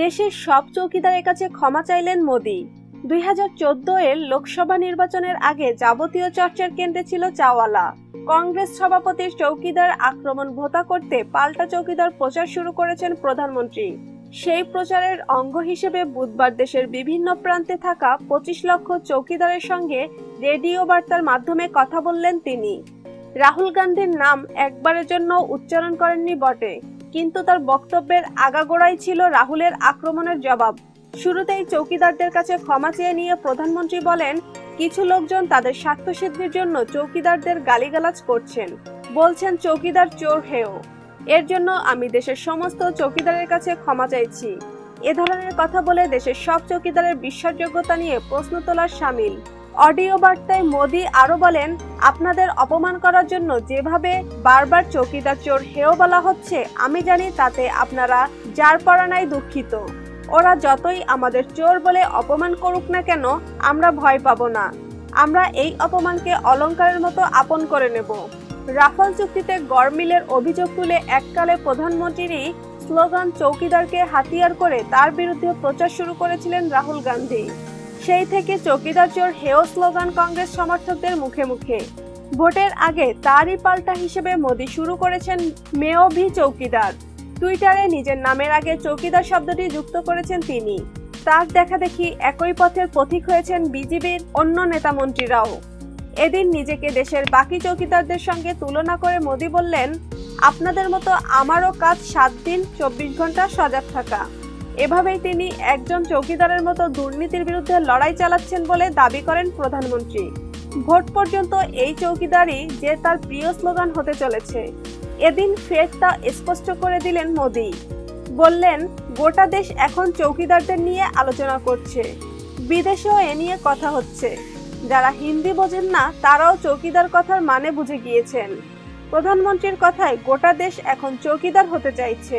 দেশের সব চৌকিদারের কাছে ক্ষমা চাইলেন মোদি। দুই হাজার চোদ্দ এর লোকসভা নির্বাচনের আগে যাবতীয় চর্চার কেন্দ্রে ছিল চাওয়ালা। কংগ্রেস সভাপতির চৌকিদার আক্রমণ ভোতা করতে পাল্টা চৌকিদার প্রচার শুরু করেছেন প্রধানমন্ত্রী। সেই প্রচারের অঙ্গ হিসেবে বুধবার দেশের বিভিন্ন প্রান্তে থাকা পঁচিশ লক্ষ চৌকিদারের সঙ্গে রেডিও বার্তার মাধ্যমে কথা বললেন তিনি। রাহুল গান্ধীর নাম একবারের জন্য উচ্চারণ করেননি বটে। কিন্তু তার বক্তব্যের আগাগোড়াই ছিল রাহুলের আক্রমণের জবাব। শুরুতেই চৌকিদারদের কাছে ক্ষমা চেয়ে নিয়ে প্রধানমন্ত্রী বলেন, কিছু লোকজন তাদের স্বার্থসিদ্ধির জন্য চৌকিদারদের গালিগালাজ করছেন। বলছেন, চৌকিদার চোর হেও। এর জন্য আমি দেশের সমস্ত চৌকিদারের কাছে ক্ষমা চাইছি। এ ধরনের কথা বলে দেশের সব চৌকিদারের বিশ্বাসযোগ্যতা নিয়ে প্রশ্ন তোলার সামিল। অডিও বার্তায় মোদি আরও বলেন, আপনাদের অপমান করার জন্য যেভাবে বারবার চৌকিদার চোর হেও বলা হচ্ছে, আমি জানি তাতে আপনারা যার পড়া দুঃখিত। ওরা যতই আমাদের চোর বলে অপমান করুক না কেন, আমরা ভয় পাব না। আমরা এই অপমানকে অলঙ্কারের মতো আপন করে নেব। রাফাল চুক্তিতে গরমিলের অভিযোগ তুলে এককালে প্রধানমন্ত্রীরই স্লোগান চৌকিদারকে হাতিয়ার করে তার বিরুদ্ধে প্রচার শুরু করেছিলেন রাহুল গান্ধী। সেই থেকে চৌকিদার চোর হেও স্লোগান কংগ্রেস সমর্থকদের মুখে মুখে। ভোটের আগে তারই পাল্টা হিসেবে মোদী শুরু করেছেন মেয় ভি চৌকিদার। টুইটারে নিজের নামের আগে চৌকিদার শব্দটি যুক্ত করেছেন তিনি। তার দেখা দেখি একই পথের পথিক হয়েছেন বিজেপির অন্য নেতা মন্ত্রীরাও। এদিন নিজেকে দেশের বাকি চৌকিদারদের সঙ্গে তুলনা করে মোদী বললেন, আপনাদের মতো আমারও কাজ সাত দিন, চব্বিশ ঘণ্টা সজাগ থাকা। এভাবেই তিনি একজন চৌকিদারের মতো দুর্নীতির বিরুদ্ধে লড়াই চালাচ্ছেন বলে দাবি করেন প্রধানমন্ত্রী। ভোট পর্যন্ত এই চৌকিদারই যে তার প্রিয় স্লোগান হতে চলেছে। এদিন ফের তা স্পষ্ট করে দিলেন মোদি। বললেন, গোটা দেশ এখন চৌকিদারদের নিয়ে আলোচনা করছে। বিদেশেও এ নিয়ে কথা হচ্ছে। যারা হিন্দি বোঝেন না, তারাও চৌকিদার কথার মানে বুঝে গিয়েছেন। প্রধানমন্ত্রীর কথায় গোটা দেশ এখন চৌকিদার হতে চাইছে।